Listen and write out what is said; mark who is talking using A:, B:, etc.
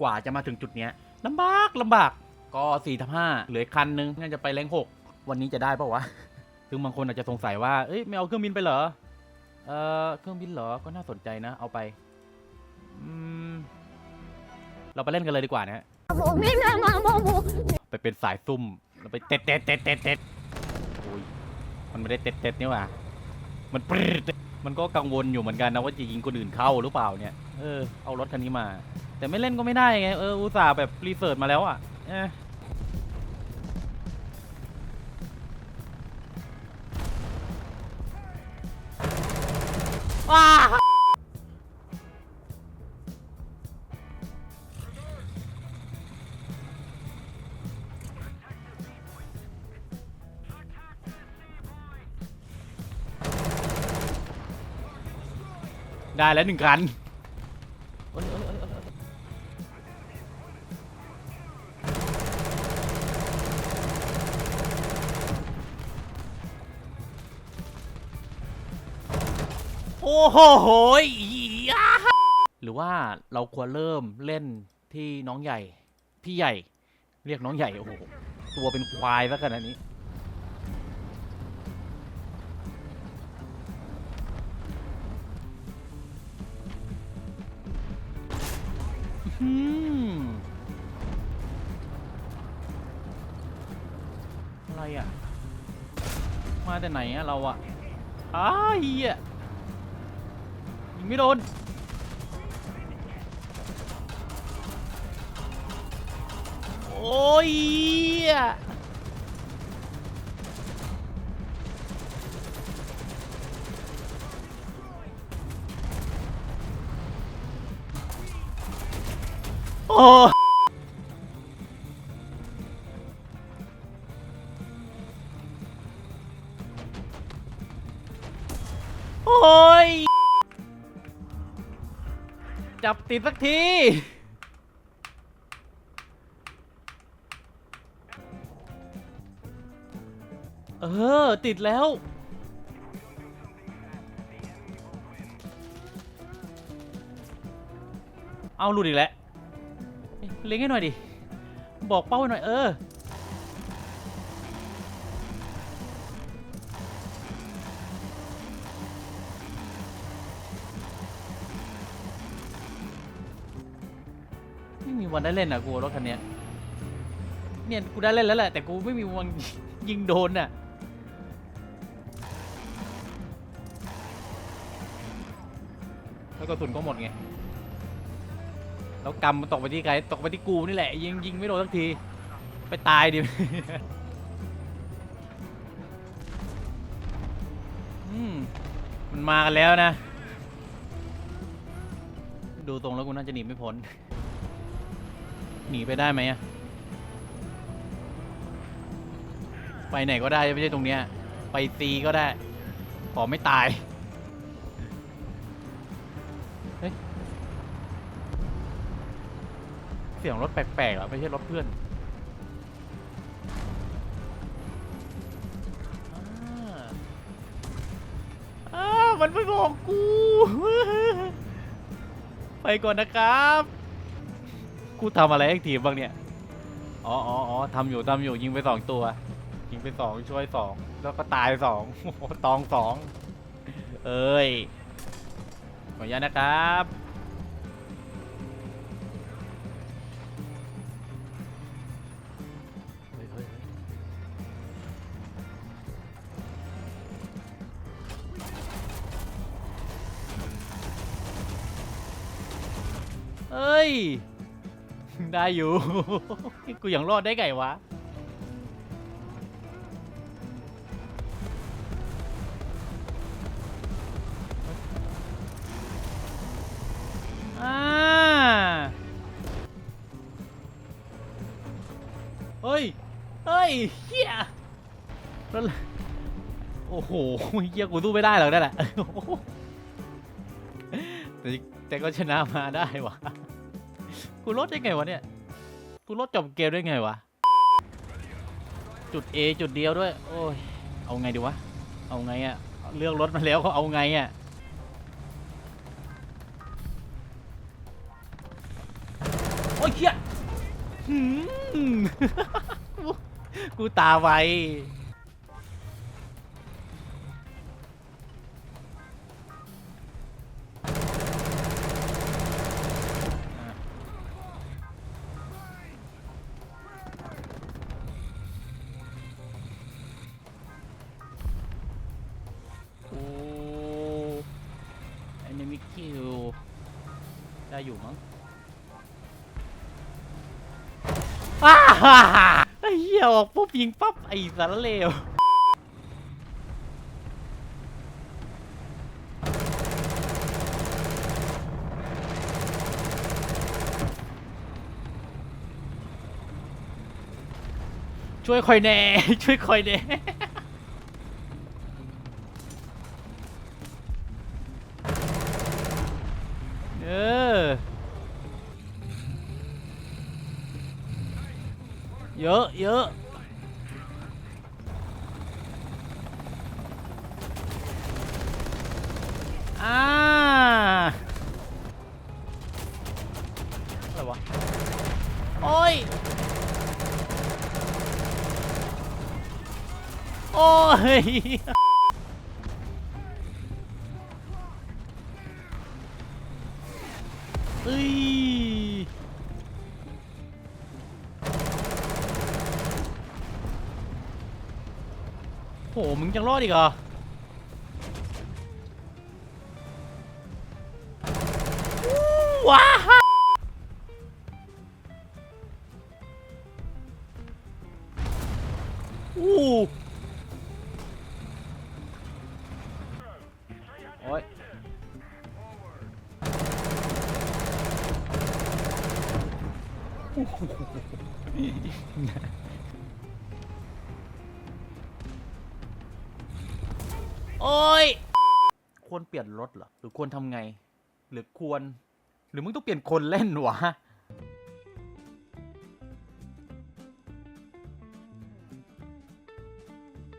A: กว่าจะมาถึงจุดเนี้ยลำบากลำบากก็4ทับ5เหลือคันนึงน่าจะไปแรงหกวันนี้จะได้ปะวะ ซึ่งบางคนอาจจะสงสัยว่าเอ้ยไม่เอาเครื่องบินไปเหรอเออเครื่องบินเหรอก็น่าสนใจนะ เอาไปเราไปเล่นกันเลยดีกว่านะฮะ
B: ผมไม่ได้มาโมโม
A: ไปเป็นสายซุ่มเราไปเต็ดเต็ดเต็ดเต็ดเต็ดโอ้ยมันไม่ได้เต็ดเต็ดนี่ว่ามันปรมันก็กังวลอยู่เหมือนกันนะว่าจะยิงคนอื่นเข้าหรือเปล่าเนี่ยเออเอารถคันนี้มา แต่ไม่เล่นก็ไม่ได้ไง เออ อุตส่าห์แบบรีเสิร์ชมาแล้วอะเอะว้าได้แล้วหนึ่งคัน โอ้โหหยยาหรือว่าเราควรเริ่มเล่นที่น้องใหญ่ พี่ใหญ่ เรียกน้องใหญ่โอ้โหตัวเป็นควายซะขนาดนี้ อืมอะไรอะ มาแต่ไหนอะเราอะอ้าเหี้ย ไม่โดนโอ้ยโอ้โอ้ย จับติดสักที เออ ติดแล้ว เอาหลุดอีกแล้ว เล็งให้หน่อยดิ บอกเป้าให้หน่อย เออ วันได้เล่นอะกูรถคันเนี้ยเนี่ยกูได้เล่นแล้วแหละแต่กูไม่มีวันยิงโดนน่ะแล้วกระสุนก็หมดไงแล้วกำมันตกไปที่ใครตกไปที่กูนี่แหละ ยิงยิงไม่โดนสักที ไปตายดิมันมากันแล้วนะ ดูตรงแล้วกูน่าจะหนีไม่พ้น หนีไปได้ไหมอะไปไหนก็ได้ไม่ใช่ตรงเนี้ย ไปตีก็ได้ ขอไม่ตาย เฮ้ย เสียงรถแปลกๆเหรอไม่ใช่รถเพื่อนอ้าวมันไม่บอกกู ไปก่อนนะครับ กูทำอะไรให้ทีมบ้างเนี่ย อ๋ออ๋ออ๋อทำอยู่ทำอยู่ยิงไปสองตัว ยิงไปสองช่วยสองแล้วก็ตายสองโอ้โหตองสองเอ้ย ขออนุญาตนะครับเฮ้ยเฮ้ยเฮ้ยเอ้ย ได้อยู่ กูยังรอดได้ไงวะ อ่า เฮ้ย เฮ้ยเฮียแล้วโอ้โหเฮียกูสู้ไม่ได้หรอกนั่นแหละแต่แต่ก็ชนะมาได้วะ กูลดได้ไงวะเนี่ย กูลดจบเกมได้ไงวะ จุด A จุดเดียวด้วย โอ้ย เอาไงดีวะ เอาไงอะเลือกรถมาแล้วก็เอาไงอะโอ้ยเชี่ยหืมกูตาไว ได้อยู่มั้งอ้าฮ่าฮ่าไอ้เหี้ยออกปุ๊บยิงปั๊บไอ้สารเลวช่วยคอยแน่ ช่วยคอยแน่ เออ เยอะเยอะอ่าอะไรวะ โอ้ย โอ้ยเอ้ย มึงยังรอดอีกเหรอว้าวอู้โอ้ย โอ้ย ควรเปลี่ยนรถเหรอ หรือควรทำไง หรือควร หรือมึงต้องเปลี่ยนคนเล่นวะ